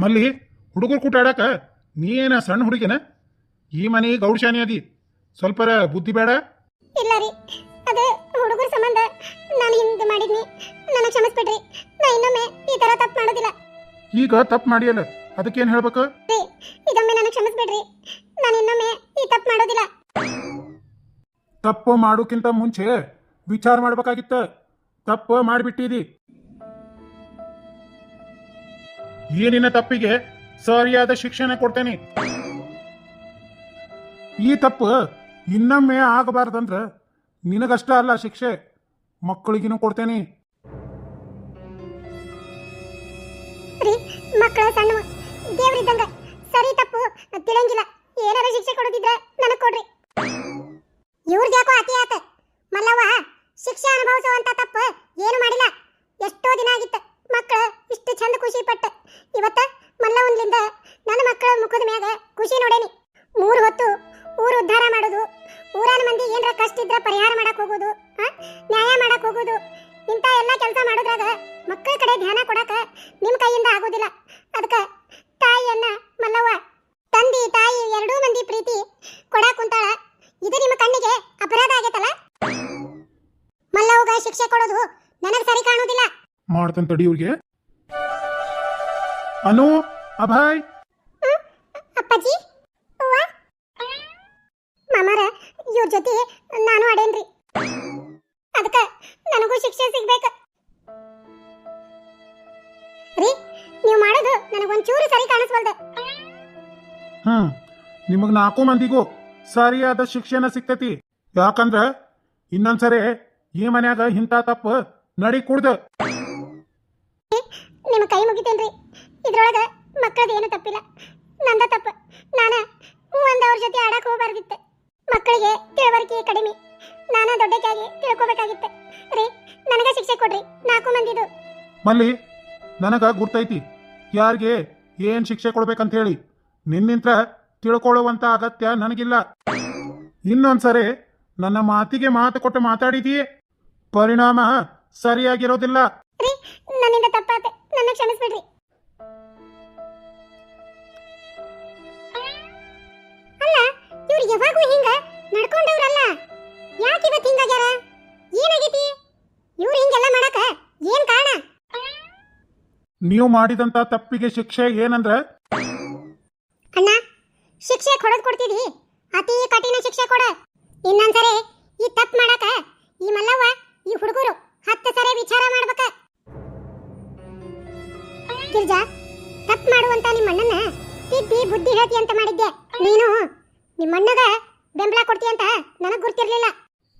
ಮಲ್ಲಿ ಹುಡುಗರು ಕೂಟ ಆಡಾಕ ನೀ ಏನ ಸಣ್ಣ ಹುಡುಗಿನ? ಈ ಮನೆ ಗೌಡ್ಶಾನಿ ಅದಿ. ಸ್ವಲ್ಪರ ಬುದ್ಧಿ ಬೇಡ? ಇಲ್ಲ ರೀ. ಅದು ಹುಡುಗರ ಸಂಬಂಧ. ನಾನು ಹಿಂಗೆ ಮಾಡಿದ್ನಿ. ನನಗೆ ಕ್ಷಮಿಸ್ಬಿಡ್ರಿ. ನಾ ಇನ್ನೊಮ್ಮೆ ಈ ತರ ತಪ್ಪು ಮಾಡೋದಿಲ್ಲ. ಈಗ ತಪ್ಪು ಮಾಡಿಯಲ್ಲ ಅದಕ್ಕೇನು ಹೇಳ್ಬೇಕು? ಇದೊಮ್ಮೆ ನನಗೆ ಕ್ಷಮಿಸ್ಬಿಡ್ರಿ. ನಾನು ಇನ್ನೊಮ್ಮೆ ಈ ತಪ್ಪು ಮಾಡೋದಿಲ್ಲ. ತಪ್ಪು ಮಾಡೋಕ್ಕಿಂತ ಮುಂಚೆ ವಿಚಾರ ಮಾಡ್ಬೇಕಾಗಿತ್ತ. ತಪ್ಪು ಮಾಡಿಬಿಟ್ಟಿದಿ. ಏನಿನ ತಪ್ಪಿಗೆ ಸರಿಯಾದ ಶಿಕ್ಷಣ ಕೊಡ್ತೇನೆ. ಈ ತಪ್ಪು ಇನ್ನೊಮ್ಮೆ ಆಗಬಾರ್ದಂದ್ರ ನಿನಗಷ್ಟ ಅಲ್ಲ ಶಿಕ್ಷೆ, ಮಕ್ಕಳಿಗಿನೂ ಕೊಡ್ತೇನೆ. ಮಕ್ಕಳ ಸರಿ ತಪ್ಪು ಶಿಕ್ಷೆ ಕೊಡೋದಿದ್ರೆ ನನಗೆ ಕೊಡ್ರಿ. ಇವ್ರಿಗೆ ಯಾಕೋ ಅತಿ ಆತ ನ್ಯಾಯ ಮಾಡಕ್ ಹೋಗೋದು. ಇಂಥ ಎಲ್ಲ ಕೆಲಸ ಮಾಡೋದ್ರಾಗ ಮಕ್ಕಳ ಕಡೆ ಧ್ಯಾನ ಕೊಡಕ ನಿಮ್ ಕೈಯಿಂದ ಆಗೋದಿಲ್ಲ. ಅದಕ್ಕ ತಾಯಿಯನ್ನ ಮಲ್ಲವ್ವ ತಂದಿ ತಾಯಿ ಎರಡೂ ಮಂದಿ ಪ್ರೀತಿ ಕೊಡಾಕ್ ಕುಂತಾಳ. ಇದು ನಿಮ್ಮ ಕಣ್ಣಿಗೆ ಅಪರಾಧ ಆಗೈತಲ್ಲ? ಮಲ್ಲವ್ಗ ಶಿಕ್ಷೆ ಕೊಡೋದು ನನಗೆ ಸರಿ ಕಾಣೋದಿಲ್ಲ. ಮಾಡ್ತಾನೆ ತಡಿ ಇವ್ರಿಗೆ. ಅನು ಅಭಯ್. ಅಪ್ಪಾಜಿ. ಮಾಮಾರ ಇವ್ರ ಜೊತೆ ನಾನು ಅಡೇನ್ರಿ. ಅದಕ್ಕ ನನಗೂ ಶಿಕ್ಷೆ ಸಿಗ್ಬೇಕ. ರೀ ನೀವು ಮಾಡೋದು ನನಗೊಂಚೂರು ಸರಿ ಕಾಣಿಸ್ವಲ್ದು. ಹ್ಮ್ ನಿಮಗ್ ನಾಲ್ಕು ಮಂದಿಗೂ ಸರಿಯಾದ ಶಿಕ್ಷಣ ಸಿಗ್ತೈತಿ. ಯಾಕಂದ್ರ ಇನ್ನೊಂದ್ಸರಿ ಈ ಮನ್ಯಾಗ ಇಂಥ ತಪ್ಪು ನಡಿ ಕುಡ್ದ ನಿಮ್ಮ ಕೈ ಮುಗಿತೇನ್ರಿ. ಇದ್ರೊಳಗ ಮಕ್ಕಳದ ಏನು ತಪ್ಪಿಲ್ಲ. ನಂದ ತಪ್ಪ. ನಾನ ಒಂದ್ ಅವ್ರ ಜೊತೆ ಆಡಕ್ ಹೋಗ್ಬಾರ್ದಿತ್ತೆ. ಮಕ್ಕಳಿಗೆ ತಿಳುವಳಿಕೆ ಕಡಿಮೆ. ನಾನ ದೊಡ್ಡಕ್ಕಾಗಿ ತಿಳ್ಕೊಬೇಕಾಗಿತ್ತು. ರೀ ನನಗ ಶಿಕ್ಷೆ ಕೊಡ್ರಿ ನಾಲ್ಕು ಮಂದಿದು. ಮಲ್ಲಿ ನನಗ ಗುರ್ತೈತಿ. ಯಾರಿಗೆ ಏನ್ ಶಿಕ್ಷೆ ಕೊಡ್ಬೇಕಂತ ಹೇಳಿ ನಿನ್ನಿಂತ್ರ ತಿಳ್ಕೊಳ್ಳುವಂತ ಅಗತ್ಯ ನನಗಿಲ್ಲ. ಇನ್ನೊಂದ್ಸರಿ ನನ್ನ ಮಾತಿಗೆ ಮಾತು ಕೊಟ್ಟು ಮಾತಾಡಿದಿ. ಪರಿಣಾಮ ಸರಿಯಾಗಿರೋದಿಲ್ಲ. ರೀ ನನ್ನಿಂದ ತಪ್ಪಾತ ನನ್ನ ಕ್ಷಮಿಸ್ಬಿಡ್ರಿ. ಅಲ್ಲ ಇವ್ರು ಯಾವಾಗೂ ಹಿಂಗ ನಡ್ಕೊಂಡವ್ರಲ್ಲ? ಯಾಕೆ ಇವತ್ತು ಹಿಂಗಾಗ್ಯಾರ? ಏನಾಗೈತಿ ಇವ್ರು ಹಿಂಗೆಲ್ಲ ಮಾಡಕ ಏನ್ ಕಾರಣ? ನೀವು ಮಾಡಿದಂತ ತಪ್ಪಿಗೆ ಶಿಕ್ಷೆ ಏನಂದ್ರ? ಅಣ್ಣ ಶಿಕ್ಷೆ ಕೊಡೋದ್ ಕೊಡ್ತಿದಿ ಅತಿ ಕಠಿಣ ಶಿಕ್ಷೆ ಕೊಡ. ಇನ್ನೊಂದ್ಸರಿ ಈ ತಪ್ಪು ಮಾಡಕ ಈ ಮಲ್ಲವ್ವ ಈ ಹುಡುಗರು ಹತ್ತು ಸರಿ ವಿಚಾರ ಮಾಡ್ಬೇಕ. ಗಿರ್ಜಾ ತಪ್ಪು ಮಾಡುವಂತ ನಿಮ್ಮ ಅಣ್ಣನ ತಿದ್ದಿ ಬುದ್ಧಿ ಹೇಳ್ತಿ ಅಂತ ಮಾಡಿದ್ದೆ. ನೀನು ನಿಮ್ಮ ಅಣ್ಣಗ ಬೆಂಬಲ ಕೊಡ್ತಿ ಅಂತ ನನಗ್ ಗುರ್ತಿರ್ಲಿಲ್ಲ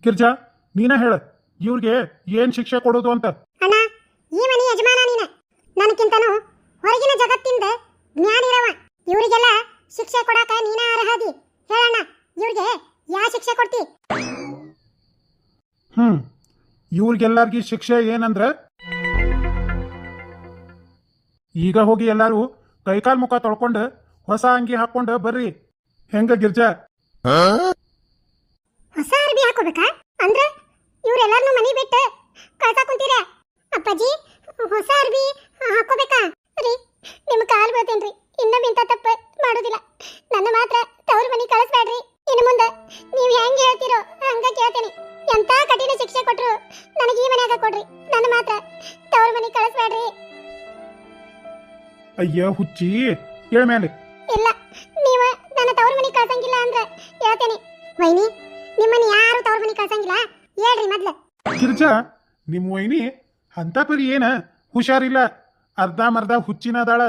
ಗಿರ್ಜಾ ನೀನ ಹೇಳ. ಇವ್ರಿಗೆ ಏನ್ ಶಿಕ್ಷೆ ಕೊಡೋದು ಅಂತ? ಅಣ್ಣ ಈ ಮನೆ ಯಜಮಾನ ನೀನ. ನನಕ್ಕಿಂತನೂ ಹೊರಗಿನ ಜಗತ್ತಿಂದ ಜ್ಞಾನ ಇರವ. ಇವರಿಗೆಲ್ಲ ಶಿಕ್ಷೆ ಕೊಡಾಕ ನೀನ ಅರ್ಹದಿ. ಹೇಳಣ್ಣ ಇವ್ರಿಗೆ ಯಾವ ಶಿಕ್ಷೆ ಕೊಡ್ತಿ? ಹ್ಮ್ ಇವ್ರಿಗೆಲ್ಲರಿಗೂ ಶಿಕ್ಷೆ ಏನಂದ್ರ? ಈಗ ಹೋಗಿ ಎಲ್ಲಾರು ಕೈಕಾಲ್ ಮುಖ ತೊಳ್ಕೊಂಡು ಹೊಸ ಅಂಗಿ ಹಾಕೊಂಡು ಬರ್ರಿ. ಹೆಂಗ ಗಿರ್ಜಾ? ಹೊಸ ಅರ್ಬಿ ಹಾಕೋಬೇಕಾ? ಅಂದ್ರ ಇವ್ರೆಲ್ಲಾರ್ನು ಮನೆ ಬಿಟ್ಟು ಕಳ್ಸಾ ಕುಂತೀರ? ಅಪ್ಪಾಜಿ ಹೊಸ ಅರ್ಬಿ ಹಾಕೋಬೇಕಾ? ರೀ ನಿಮ್ ಕಾಲ್ ಬೀಳ್ತೇನ್ರಿ. ಇನ್ನೊಮ್ಮೆ ಇಂಥ ತಪ್ಪು ಮಾಡೋದಿಲ್ಲ. ನನ್ನ ಮಾತ್ರ ತವ್ರ ಮನೆ ಕಳಿಸ್ಬೇಡ್ರಿ. ಇನ್ನು ಮುಂದೆ ನೀವು ಹೆಂಗ್ ಹೇಳ್ತೀರೋ ಹಂಗ ಕೇಳ್ತೇನೆ. ಎಂತ ಕಠಿಣ ಶಿಕ್ಷೆ ಕೊಟ್ರು ನನಗೆ ಈ ಮನ್ಯಾಗ ಕೊಡ್ರಿ. ನನ್ನ ಮಾತ್ರ ತವ್ರ ಮನೆ ಕಳಿಸ್ಬೇಡ್ರಿ. ಅಯ್ಯ ಹುಚ್ಚಿ ಹೇಳ್ ಮೇಲೆ ಇಲ್ಲ. ನಿಮ್ಮ ವೈನಿ ಅಂತ ಪರಿ ಏನ? ಹುಷಾರಿಲ್ಲ. ಅರ್ಧ ಮರ್ಧ ಹುಚ್ಚಿನ ಅದಾಳ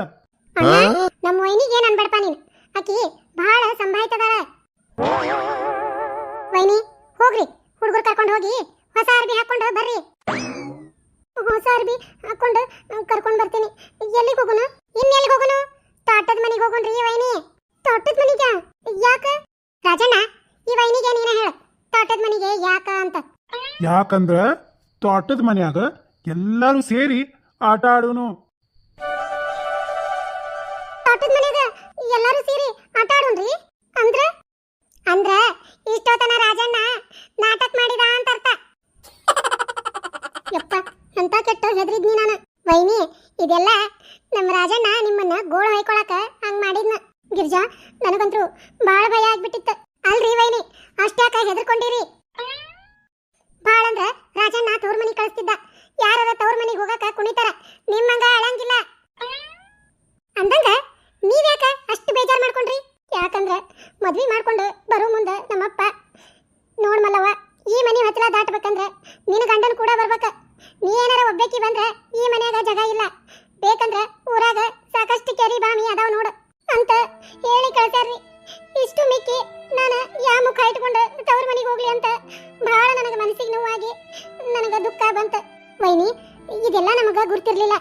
ಅಣ್ಣ ನಮ್ಮ ವೈನಿಗೆ ಏನ್ ಅನ್ಬೇಡಪ್ಪ ನೀನ್? ಆಕಿ ಬಹಳ ಸಂಭಾಯ್ತದಾಳ. ವೈನಿ ಹೋಗ್ರಿ. ಹುಡುಗರು ಕರ್ಕೊಂಡು ಹೋಗಿ ಹೊಸ ಅರ್ಬಿ ಹಾಕೊಂಡು ಬರ್ರಿ. ಹೊಸ ಅರ್ಬಿ ಹಾಕೊಂಡು ಕರ್ಕೊಂಡು ಬರ್ತೀನಿ. ಎಲ್ಲಿಗೆ ಹೋಗೋಣ ಇನ್ನು ಎಲ್ಲಿಗೆ ಹೋಗೋಣ ತೋಟದ ಮನೆಗೆ ಹೋಗೋಣ್ರಿ ವೈನಿ ತೋಟದ ಮನೆಗೆ? ಯಾಕ? ರಾಜಣ್ಣ ಈ ವೈನಿಗೆ ನೀನ ಹೇಳ. ತೋಟದ ಮನೆಗೆ ಯಾಕ ಅಂತ. ಯಾಕಂದ್ರ ತೋಟದ ಮನ್ಯಾಗ ಎಲ್ಲರೂ ಸೇರಿ ಆಟ ಆಡೋನು. ತೋಟದ ಮನ್ಯಾಗ ಎಲ್ಲರೂ ಸೇರಿ ಆಟ ಆಡೋಣ್ರಿ ಅಂದ್ರ? ಅಂದ್ರ ಇಷ್ಟೊತ್ತನ ರಾಜಣ್ಣ ನಾಟಕ ಮಾಡಿದ ಅಂತ ಅರ್ಥ. ಯಪ್ಪ ಅಂತ ಕೆಟ್ಟ ಹೆದರಿದ್ನಿ ನಾನು. ವೈನಿ, ಇದೆಲ್ಲ ನಮ್ಮ ರಾಜಣ್ಣ ನಿಮ್ಮನ್ನ ಗೋಳ ಹೊಯ್ಕೊಳಕ ಹಂಗ ಮಾಡಿದ್ನ. ಗಿರ್ಜಾ ನನಗಂತರೂ ಬಾಳ ಭಯ ಆಗ್ಬಿಟ್ಟಿತ್ತು. ಅಲ್ರಿ ವೈನಿ, ಅಷ್ಟ್ಯಾಕ ಹೆದರ್ಕೊಂಡಿರಿ? ಅಂದ್ರ ರಾಜಣ್ಣ ತವ್ರ ಮನಿ ಕಳಿಸ್ತಿದ್ದ. ಯಾರ ತವ್ರ ಮನಿಗೆ ಹೋಗಾಕ ಕುಣಿತಾರ. ನಿಮ್ಮಂಗ ಅಳಂಗಿಲ್ಲ. ಅಂದಂಗ ನೀವ್ಯಾಕ ಅಷ್ಟು ಬೇಜಾರ್ ಮಾಡ್ಕೊಂಡ್ರಿ? ಯಾಕಂದ್ರ ಮದ್ವಿ ಮಾಡ್ಕೊಂಡು ಬರೋ ಮುಂದ ನಮ್ಮಪ್ಪ. ನೋಡ್ ಮಲ್ಲವ್ವ, ಈ ಮನಿ ಹತ್ರ ದಾಟ್ಬೇಕಂದ್ರೆ ನಿನ್ನ ಗಂಡನ್ ಕೂಡ ಬರ್ಬೇಕ. ವೈನಿ ಇದೆಲ್ಲ ನಮಗ ಗುರ್ತಿರ್ಲಿಲ್ಲ.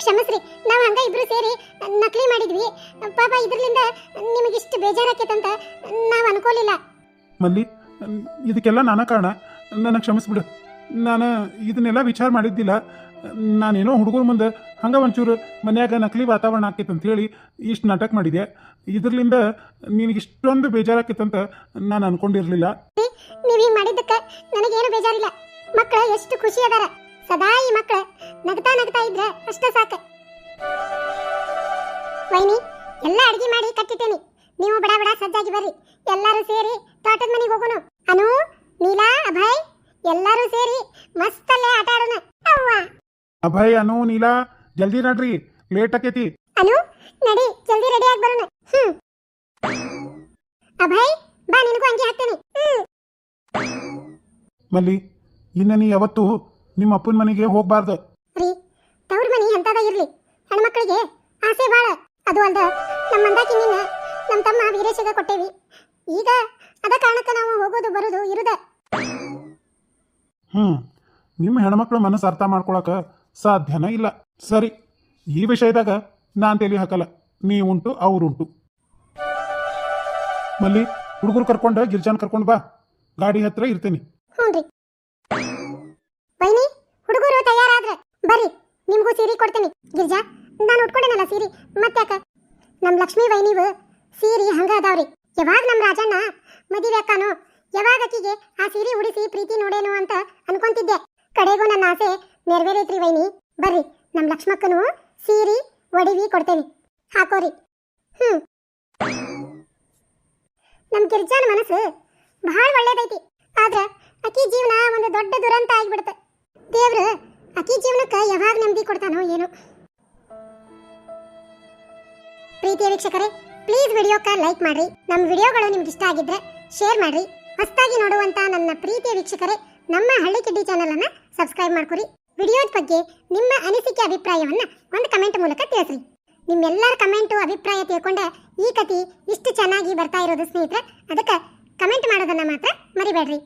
ಕ್ಷಮಸ್ರಿ ನಾವು ಹಂಗ ಇಬ್ರು ಸೇರಿ ನಕಲಿ ಮಾಡಿದ್ವಿ. ಪಾಪ ಇದ್ರಲಿಂದ ನಿಮಗೆ ಇಷ್ಟು ಬೇಜಾರಾಕೈತಂತ ನಾವು ಅನ್ಕೋಲಿಲ್ಲ. ಮಲ್ಲಿ ಇದಕ್ಕೆಲ್ಲ ನಾನ ಕಾರಣ. ನನಗೆ ಕ್ಷಮಿಸ್ಬಿಡು. ನಾನು ಇದನ್ನೆಲ್ಲ ವಿಚಾರ ಮಾಡಿದ್ದಿಲ್ಲ. ನಾನೇನೋ ಹುಡುಗರ ಮುಂದೆ ಹಂಗೆ ಒಂಚೂರು ಮನ್ಯಾಗ ನಕಲಿ ವಾತಾವರಣ ಆಕೈತೆ ಅಂತ ಹೇಳಿ ಇಷ್ಟು ನಾಟಕ ಮಾಡಿದೆ. ಇದರ್ಲಿಂದ ನಿನಗೆ ಇಷ್ಟೊಂದು ಬೇಜಾರಾಕೈತಂತ ನಾನು ಅನ್ಕೊಂಡಿರಲಿಲ್ಲ. ನೀವು ಹಿಂಗೆ ಮಾಡಿದ್ದಕ್ಕೆ ನನಗೇನು ಬೇಜಾರಿಲ್ಲ. ಮಕ್ಕಳು ಎಷ್ಟು ಖುಷಿ ಅದಾರ. ಸದಾ ಈ ಮಕ್ಕಳ ನಗ್ತಾ ನಗ್ತಾ ಇದ್ರೆ ಅಷ್ಟ ಸಾಕು. ವೈನಿ ಎಲ್ಲ ಅಡಿಗೆ ಮಾಡಿ ಕಟ್ಟಿಟ್ಟೇನಿ. ನೀವು ಬಡ ಬಡ ಸಜ್ಜಾಗಿ ಬರ್ರಿ. ಎಲ್ಲರೂ ಸೇರಿ ತೋಟದ ಮನೆಗೆ ಹೋಗೋಣ ಅನು ನೀಲಾ ಅಭಯ್ ಎಲ್ಲರೂ ಸೇರಿ ಮಸ್ತಲ್ಲೇ ಆಟ ಆಡೋಣ. ಅವ್ವ. ಅಭಯ್ ಅನು ನೀಲಾ ಜಲ್ದಿ ನಡ್ರಿ. ಲೇಟ್ ಆಕೈತಿ. ಅನು ನಡಿ ಜಲ್ದಿ ರೆಡಿ ಆಗಿ ಬರೋಣ. ಹ್ಮ್. ಅಭಯ್ ಬಾ ನಿನಗೂ ಅಂಗಿ ಹಾಕ್ತೇನೆ. ಹ್ಮ್. ಮಲ್ಲಿ ಇನ್ನ ನೀ ಯಾವತ್ತೂ ನಿಮ್ಮ ಅಪ್ಪನ ಮನೆಗೆ ಹೋಗ್ಬಾರ್ದು. ರೀ ತವ್ರ ಮನಿ ಅಂತದ ಇರ್ಲಿ? ಹೆಣ್ಮಕ್ಳಿಗೆ ಆಸೆ ಬಾಳ. ಅದು ಅಲ್ದ ನಮ್ಮ ಮಂದಾಕಿ ನಿನ್ನ ನಮ್ಮ ತಮ್ಮ ವೀರೇಶಗ ಕೊಟ್ಟೇವಿ. ಈಗ ಅದ ಕಾರಣಕ್ಕ ನಾವು ಹೋಗೋದು ಬರೋದು ಇರುದ. ಹ್ಞೂ ನಿಮ್ಮ ಹೆಣ್ಮಕ್ಳು ಮನಸ್ಸು ಅರ್ಥ ಮಾಡ್ಕೊಳಕ ಸಾಧ್ಯನ ಇಲ್ಲ. ಸರಿ ಈ ವಿಷಯದಾಗ ನಾನು ತಲೆ ಹಾಕಲ್ಲ. ನೀವುಂಟು ಅವರುಂಟು. ಮಲ್ಲಿ ಹುಡುಗರು ಕರ್ಕೊಂಡು ಗಿರ್ಜಾನ್ ಕರ್ಕೊಂಡು ಬಾ. ಗಾಡಿ ಹತ್ರ ಇರ್ತೀನಿ ಹುಡುಗರು ತಯಾರಾದ್ರ ಬರ್ರಿ ನಿಮ್ಗೂ ಸೀರೆ ಕೊಡ್ತೀನಿ. ಗಿರ್ಜಾ, ನಾನು ಉಟ್ಕೊಂಡೇನಲ್ಲ ಸೀರೆ? ಮತ್ತ್ಯಾಕ? ನಮ್ ಲಕ್ಷ್ಮೀ ವೈನಿವು ಸೀರೆ ಹಂಗ ಅದಾವ್ರಿ. ಯಾವಾಗ ನಮ್ ರಾಜಣ್ಣ? ಮದುವೆ ಅಕ್ಕನೋ? ಯಾವಾಗ ಅಕ್ಕಿಗೆ ಆ ಸೀರೆ ಉಡಿಸಿ ಪ್ರೀತಿ ನೋಡೇನು ಅಂತ ಅನ್ಕೊಂತಿದ್ದೆ. ಕಡೆಗೂ ನನ್ನ ಆಸೆ ನೆರವೇರೈತ್ರಿ ವೈನಿ. ಬರ್ರಿ, ನಮ್ ಲಕ್ಷ್ಮಕ್ಕನು ಸೀರೆ, ಒಡವಿ ಕೊಡ್ತೇನೆ. ಹಾಕೋರಿ. ಹ್ಮ್. ನಮ್ ಗಿರ್ಜಾನ ಮನಸ್ಸು ಬಹಳ ಒಳ್ಳೇದೈತಿ. ಆದ್ರ ಅಕ್ಕಿ ಜೀವನ ಒಂದು ದೊಡ್ಡ ದುರಂತ ಆಗಿಬಿಡುತ್ತೆ. ದೇವ್ರು ಅಕಿ ಜೀವನಕ್ಕೆ ಯಾವಾಗ ನೆಮ್ಮದಿ ಕೊಡ್ತಾನೋ ಏನೋ. ಪ್ರೀತಿಯ ವೀಕ್ಷಕರೇ ಪ್ಲೀಸ್ ವಿಡಿಯೋಕ್ಕೆ ಲೈಕ್ ಮಾಡ್ರಿ. ನಮ್ಮ ವಿಡಿಯೋಗಳು ನಿಮ್ಗೆ ಇಷ್ಟ ಆಗಿದ್ರೆ ಶೇರ್ ಮಾಡ್ರಿ. ಹೊಸದಾಗಿ ನೋಡುವಂತ ನನ್ನ ಪ್ರೀತಿಯ ವೀಕ್ಷಕರೇ, ನಮ್ಮ ಹಳ್ಳಿ ಕಿಡ್ಡಿ ಚಾನಲ್ ಅನ್ನ ಸಬ್ಸ್ಕ್ರೈಬ್ ಮಾಡ್ಕೊರಿ. ವಿಡಿಯೋದ ಬಗ್ಗೆ ನಿಮ್ಮ ಅನಿಸಿಕೆ, ಅಭಿಪ್ರಾಯವನ್ನ ಒಂದು ಕಮೆಂಟ್ ಮೂಲಕ ತಿಳಿಸ್ರಿ. ನಿಮ್ಮೆಲ್ಲರ ಕಮೆಂಟು ಅಭಿಪ್ರಾಯ ತಿಳ್ಕೊಂಡೆ ಈ ಕತಿ ಇಷ್ಟು ಚೆನ್ನಾಗಿ ಬರ್ತಾ ಇರೋದು ಸ್ನೇಹಿತರೆ, ಅದಕ್ಕೆ ಕಮೆಂಟ್ ಮಾಡೋದನ್ನ ಮಾತ್ರ ಮರಿಬೇಡ್ರಿ.